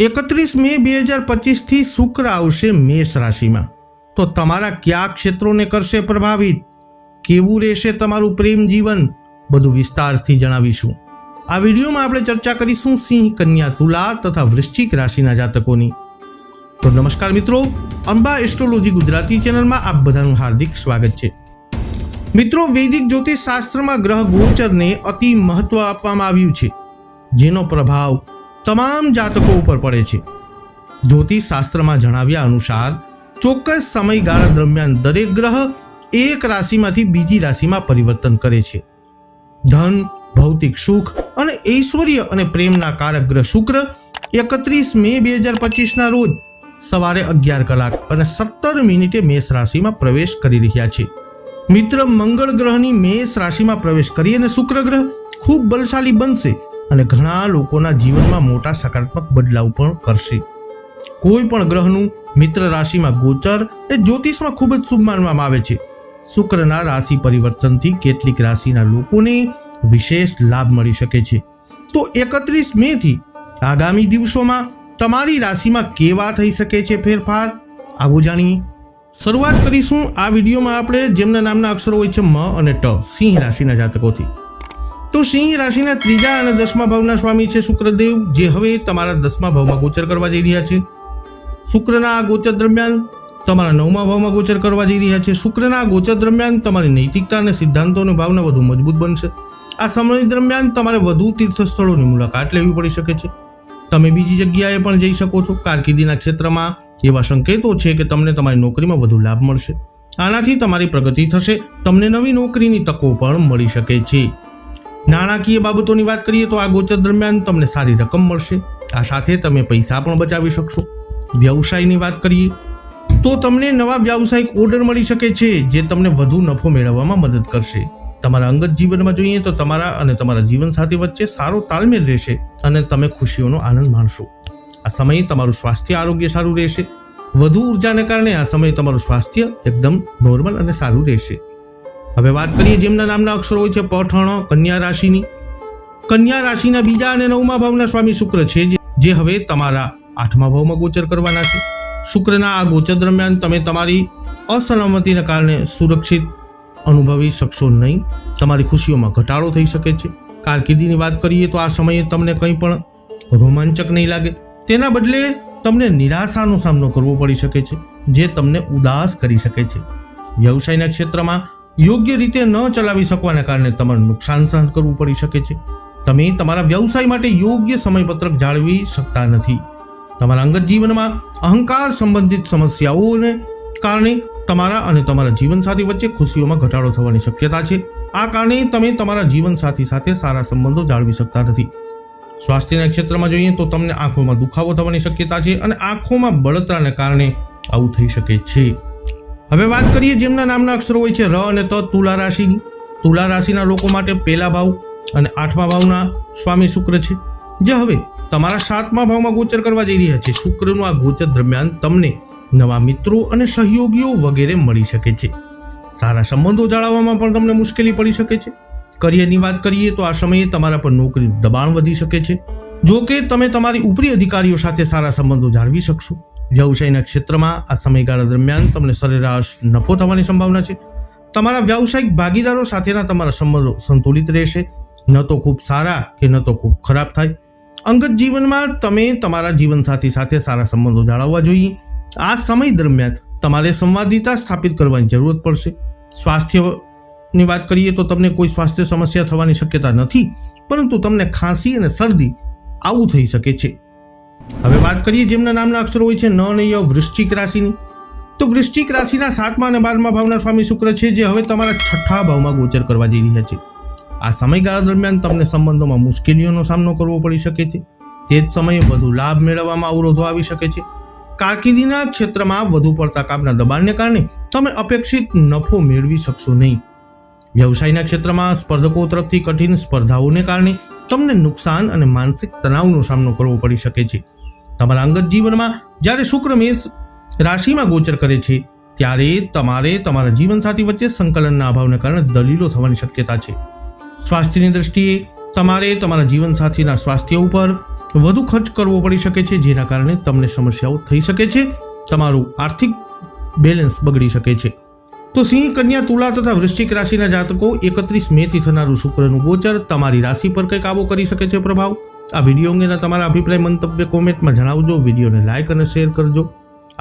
એકત્રીસ મે બે હજાર પચીસથી શુક્ર આવશે મેષ રાશિમાં. તો તમારા કયા ક્ષેત્રોને કરશે પ્રભાવિત? કેવું રહેશે તમારું પ્રેમ જીવન? બધું વિસ્તારથી જણાવીશું. આ વિડીયોમાં આપણે ચર્ચા કરીશું સિંહ, કન્યા, તુલા તથા વૃશ્ચિક રાશિના જાતકોની. તો નમસ્કાર મિત્રો, અંબા એસ્ટ્રોલોજી ગુજરાતી ચેનલમાં આપ બધાનું હાર્દિક સ્વાગત છે. મિત્રો, વૈદિક જ્યોતિષ શાસ્ત્રમાં ગ્રહ ગોચરને અતિ મહત્વ આપવામાં આવ્યું છે. જેનો પ્રભાવ તમામ જાતકો ઉપર પડે છે. જ્યોતિષ શાસ્ત્રમાં જણાવ્યા અનુસાર, ચોક્કસ સમયગાળા દરમિયાન દરેક ગ્રહ એક રાશિમાંથી બીજી રાશિમાં પરિવર્તન કરે છે. ધન, ભૌતિક સુખ અને ઐશ્વર્ય અને પ્રેમના કારક ગ્રહ શુક્ર એકત્રીસ મે બે હજાર પચીસના રોજ સવારે અગિયાર કલાક અને સત્તર મિનિટે મેષ રાશિમાં પ્રવેશ કરી રહ્યા છે. મિત્ર મંગળ ગ્રહની મેષ રાશિમાં પ્રવેશ કરી અને શુક્ર ગ્રહ ખૂબ બલશાલી બનશે અને ઘણા લોકોના જીવનમાં મોટા સકારાત્મક બદલાવ પણ કરશે. કોઈ પણ ગ્રહનું મિત્ર રાશિમાં ગોચર એ જ્યોતિષમાં ખૂબ જ શુભ માનવામાં આવે છે. શુક્રના રાશિ પરિવર્તનથી કેટલીક રાશિના લોકોને વિશેષ લાભ મળી શકે છે. તો એકત્રીસ મે થી આગામી દિવસોમાં તમારી રાશિમાં કેવા થઈ શકે છે ફેરફાર? આવું જાણીએ. શરૂઆત કરીશું આ વિડીયોમાં આપણે જેમના નામના અક્ષરો હોય છે મ અને ટ, સિંહ રાશિના જાતકોથી. તો સિંહ રાશિના ત્રીજા અને દસમા ભાવના સ્વામી છે શુક્રદેવ, જે હવે તમારા દસમા ભાવમાં ગોચર કરવા જઈ રહ્યા છે. શુક્રના આ ગોચર દરમિયાન તમારા નવમા ભાવમાં ગોચર કરવા જઈ રહ્યા છે. શુક્રના આ ગોચર દરમિયાન તમારી નૈતિકતા અને સિદ્ધાંતોની ભાવના વધુ મજબૂત બનશે. આ સમય દરમિયાન તમારે વધુ તીર્થ સ્થળોની મુલાકાત લેવી પડી શકે છે. તમે બીજી જગ્યાએ પણ જઈ શકો છો. કારકિર્દીના ક્ષેત્રમાં એવા સંકેતો છે કે તમને તમારી નોકરીમાં વધુ લાભ મળશે. આનાથી તમારી પ્રગતિ થશે. તમને નવી નોકરીની તકો પણ મળી શકે છે. નાણાકીય બાબતોની વાત કરીએ તો આ ગોચર દરમિયાન તમને સારી રકમ મળશે. આ સાથે તમે પૈસા પણ બચાવી શકશો. વ્યવસાયની વાત કરીએ તો તમને નવા વ્યવસાયિક ઓર્ડર મળી શકે છે, જે તમને વધુ નફો મેળવવામાં મદદ કરશે. તમારા અંગત જીવનમાં જોઈએ તો તમારા અને તમારા જીવનસાથી વચ્ચે સારો તાલમેલ રહેશે અને તમે ખુશીઓનો આનંદ માણશો. આ સમયે તમારું સ્વાસ્થ્ય આરોગ્ય સારું રહેશે. વધુ ઉર્જાને કારણે આ સમયે તમારું સ્વાસ્થ્ય એકદમ નોર્મલ અને સારું રહેશે. હવે વાત કરીએ જેમના નામના અક્ષરો હોય છે પઠણ, કન્યા રાશિની. કન્યા રાશિના બીજા અને નવમા ભાવના સ્વામી શુક્ર છે જે- હવે તમારા આઠમા ભાવમાં ગોચર કરવાના છે. શુક્રના આ ગોચર દરમિયાન તમે તમારી અસલામતીને કારણે સુરક્ષિત અનુભવી શકશો નહીં. તમારી ખુશીઓમાં ઘટાડો થઈ શકે છે. કારકિર્દીની વાત કરીએ તો આ સમયે તમને કંઈ પણ રોમાંચક નહીં લાગે. તેના બદલે તમને નિરાશાનો સામનો કરવો પડી શકે છે, જે તમને ઉદાસ કરી શકે છે. વ્યવસાયના ક્ષેત્રમાં યોગ્ય રીતે ન ચલાવી શકવાના કારણે તમારે નુકસાન સહન કરવું પડી શકે છે. તમે તમારા વ્યવસાય માટે યોગ્ય સમયપત્રક જાળવી શકતા નથી. તમારા અંગત જીવનમાં અહંકાર સંબંધિત સમસ્યાઓને કારણે તમારા અને તમારા જીવનસાથી વચ્ચે ખુશીઓમાં ઘટાડો થવાની શક્યતા છે. આ કારણે તમે તમારા જીવનસાથી સાથે સારા સંબંધો જાળવી શકતા નથી. સ્વાસ્થ્યના ક્ષેત્રમાં જોઈએ તો તમને આંખોમાં દુખાવો થવાની શક્યતા છે અને આંખોમાં બળતરાને કારણે આવું થઈ શકે છે. હવે વાત કરીએ જેમના નામના અક્ષરો હોય છે ર અને ત તુલા રાશિની તુલા રાશિના લોકો માટે પહેલા ભાવ અને આઠમા ભાવના સ્વામી શુક્ર છે. જે હવે તમારા સાતમા ભાવમાં ગોચર કરવા જઈ રહ્યા છે. શુક્રનું આ ગોચર દરમિયાન તમને નવા મિત્રો અને સહયોગીઓ વગેરે મળી શકે છે. સારા સંબંધો જાળવવામાં પણ તમને મુશ્કેલી પડી શકે છે. કરિયરની વાત કરીએ તો આ સમયે તમારા પર નોકરી દબાણ વધી શકે છે. જો કે તમે તમારી ઉપરી અધિકારીઓ સાથે સારા સંબંધો જાળવી શકશો. વ્યવસાયના ક્ષેત્રમાં આ સમયગાળા દરમિયાન તમને સરેરાશ નફો થવાની સંભાવના છે. તમારા વ્યાવસાયિક ભાગીદારો સાથેના તમારા સંબંધો સંતુલિત રહેશે. ન તો ખૂબ સારા કે ન તો ખૂબ ખરાબ થાય. અંગત જીવનમાં તમે તમારા જીવનસાથી સાથે સારા સંબંધો જાળવવા જોઈએ. આ સમય દરમિયાન તમારે સંવાદિતા સ્થાપિત કરવાની જરૂરત પડશે. સ્વાસ્થ્યની વાત કરીએ તો તમને કોઈ સ્વાસ્થ્ય સમસ્યા થવાની શક્યતા નથી, પરંતુ તમને ખાંસી અને શરદી આવું થઈ શકે છે. હવે વાત કરીએ જેમના નામના અક્ષરો હોય છે ન અને ય, વૃશ્ચિક રાશિની તો વૃશ્ચિક રાશિના સાતમા અને બારમા ભાવના સ્વામી શુક્ર છે જે હવે તમારા છઠ્ઠા ભાવમાં ગોચર કરવા જઈ રહ્યા છે. આ સમયગાળા દરમિયાન તમને સંબંધોમાં મુશ્કેલીઓનો સામનો કરવો પડી શકે છે. તે જ સમયે વધુ લાભ મેળવવામાં અવરોધો આવી શકે છે. કારકિર્દીના ક્ષેત્રમાં વધુ પડતા કામના દબાણને કારણે તમે અપેક્ષિત નફો મેળવી શકશો નહીં. વ્યવસાયના ક્ષેત્રમાં સ્પર્ધકો તરફથી કઠિન સ્પર્ધાઓને કારણે તમને નુકસાન અને માનસિક તણાવનો સામનો કરવો પડી શકે છે. તમારા અંગત જીવનમાં જ્યારે શુક્ર મેષ રાશિમાં ગોચર કરે છે, ત્યારે તમારે તમારા જીવનસાથી વચ્ચે સંકલનના અભાવને કારણે દલીલો થવાની શક્યતા છે. સ્વાસ્થ્યની દ્રષ્ટિએ તમારે તમારા જીવનસાથીના સ્વાસ્થ્ય ઉપર વધુ ખર્ચ કરવો પડી શકે છે, જેના કારણે તમને સમસ્યાઓ થઈ શકે છે, તમારું આર્થિક બેલેન્સ બગડી શકે છે. તો સિંહ, કન્યા, તુલા તથા વૃશ્ચિક રાશિના જાતકો એકત્રીસ મેથી થનારું શુક્રનું ગોચર તમારી રાશિ પર કંઈક આવો કરી શકે છે પ્રભાવ. આ વીડિયો અંગેના તમારા અભિપ્રાય મંતવ્ય કોમેન્ટમાં જણાવજો. વિડીયોને લાઇક અને શેર કરજો.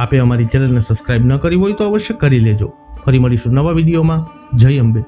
આપે અમારી ચેનલને સબસ્ક્રાઇબ ન કરી હોય તો અવશ્ય કરી લેજો. ફરી મળીશું નવા વિડીયોમાં. જય અંબે.